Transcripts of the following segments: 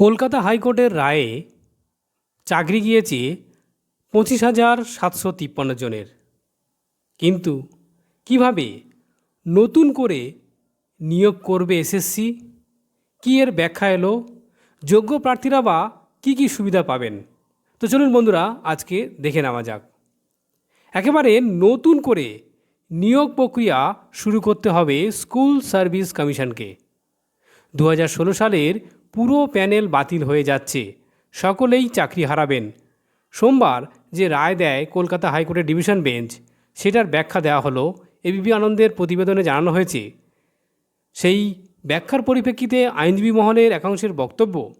কলকাতা হাইকোর্টের রায়ে চাকরি গিয়েছে পঁচিশ হাজার সাতশো তিপ্পান্ন জনের। কিন্তু কীভাবে নতুন করে নিয়োগ করবে এসএসসি কী এর ব্যাখ্যা এলো? যোগ্য প্রার্থীরা বা কী কী সুবিধা পাবেন? তো চলুন বন্ধুরা, আজকে দেখে নেওয়া যাক। একেবারে নতুন করে নিয়োগ প্রক্রিয়া শুরু করতে হবে স্কুল সার্ভিস কমিশনকে। দু হাজার ষোলো সালের পুরো প্যানেল বাতিল হয়ে যাচ্ছে। সকলেই চাকরি হারাবেন। সোমবার যে রায় দেয় কলকাতা হাইকোর্টের ডিভিশন বেঞ্চ, সেটার ব্যাখ্যা দেওয়া হলো এবিপি আনন্দের প্রতিবেদনে জানানো হয়েছে। সেই ব্যাখ্যার পরিপ্রেক্ষিতে আইনজীবী মহলের একাংশের বক্তব্য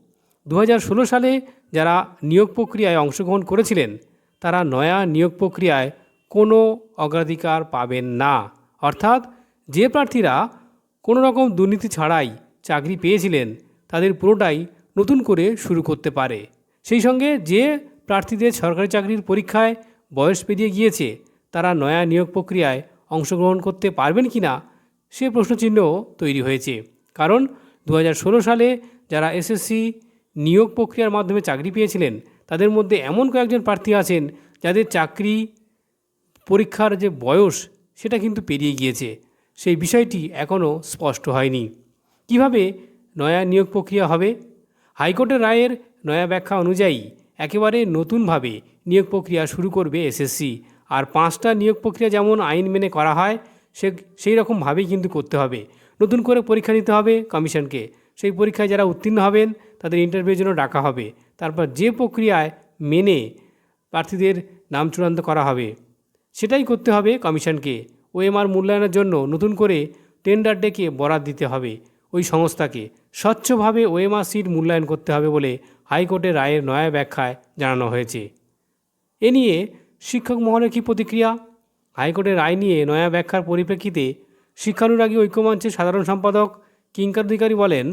দু হাজার ষোলো সালে যারা নিয়োগ প্রক্রিয়ায় অংশগ্রহণ করেছিলেন, তারা নয়া নিয়োগ প্রক্রিয়ায় কোনো অগ্রাধিকার পাবেন না। অর্থাৎ যে প্রার্থীরা কোনো রকম দুর্নীতি ছাড়াই চাকরি পেয়েছিলেন তাদের পুরোটাই নতুন করে শুরু করতে পারে। সেই সঙ্গে যে প্রার্থীদের সরকারি চাকরির পরীক্ষায় বয়স পেরিয়ে গিয়েছে, তারা নয়া নিয়োগ প্রক্রিয়ায় অংশগ্রহণ করতে পারবেন কি না সে প্রশ্নচিহ্ন তৈরি হয়েছে। কারণ দু হাজার ষোলো সালে যারা এসএসসি নিয়োগ প্রক্রিয়ার মাধ্যমে চাকরি পেয়েছিলেন, তাদের মধ্যে এমন কয়েকজন প্রার্থী আছেন যাদের চাকরি পরীক্ষার যে বয়স, সেটা কিন্তু পেরিয়ে গিয়েছে। সেই বিষয়টি এখনও স্পষ্ট হয়নি। কীভাবে নয়া নিয়োগ প্রক্রিয়া হবে। হাইকোর্টের রায়ের নয়া ব্যাখ্যা অনুযায়ী একেবারে নতুনভাবে নিয়োগ প্রক্রিয়া শুরু করবে এসএসসি। আর পাঁচটা নিয়োগ প্রক্রিয়া যেমন আইন মেনে করা হয়, সে, সেই রকমভাবেই কিন্তু করতে হবে। নতুন করে পরীক্ষা নিতে হবে কমিশনকে। সেই পরীক্ষায় যারা উত্তীর্ণ হবেন, তাদের ইন্টারভিউর জন্য ডাকা হবে। তারপর যে প্রক্রিয়ায় মেনে প্রার্থীদের নাম চূড়ান্ত করা হবে, সেটাই করতে হবে কমিশনকে। ওএমআর মূল্যায়নের জন্য নতুন করে টেন্ডার ডেকে বরাদ দিতে হবে। ওই সংস্থাকে স্বচ্ছভাবে ওএমআর সিট মূল্যায়ন করতে হবে বলে হাইকোর্টের রায়ের নয়া ব্যাখ্যায় জানানো হয়েছে। এ নিয়ে শিক্ষক মহলের কী প্রতিক্রিয়া? হাইকোর্টের রায় নিয়ে নয়া ব্যাখ্যার পরিপ্রেক্ষিতে শিক্ষানুরাগী ঐক্যমঞ্চের সাধারণ সম্পাদক কিঙ্কর অধিকারী বলেন,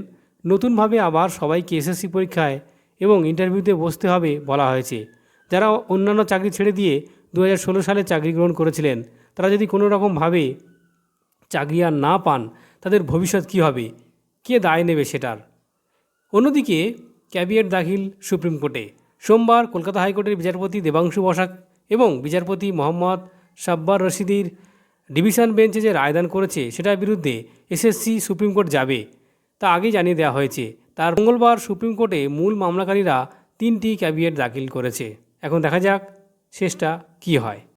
নতুনভাবে আবার সবাইকে এসএসসি পরীক্ষায় এবং ইন্টারভিউতে বসতে হবে বলা হয়েছে। যারা অন্যান্য চাকরি ছেড়ে দিয়ে দু হাজার ষোলো সালে চাকরি গ্রহণ করেছিলেন, তারা যদি কোনো রকমভাবে চাকরি আর না পান, তাদের ভবিষ্যৎ কী হবে? কে দায় নেবে সেটার? অন্যদিকে ক্যাবিয়েট দাখিল সুপ্রিম কোর্টে। সোমবার কলকাতা হাইকোর্টের বিচারপতি দেবাংশু বসাক এবং বিচারপতি মোহাম্মদ সাব্বার রশিদির ডিভিশন বেঞ্চে যে রায়দান করেছে, সেটার বিরুদ্ধে এসএসসি সুপ্রিম কোর্ট যাবে। তা আগেই জানিয়ে দেওয়া হয়েছে। তার মঙ্গলবার সুপ্রিম কোর্টে মূল মামলাকারীরা তিনটি ক্যাবিয়েট দাখিল করেছে। এখন দেখা যাক, শেষটা কী হয়।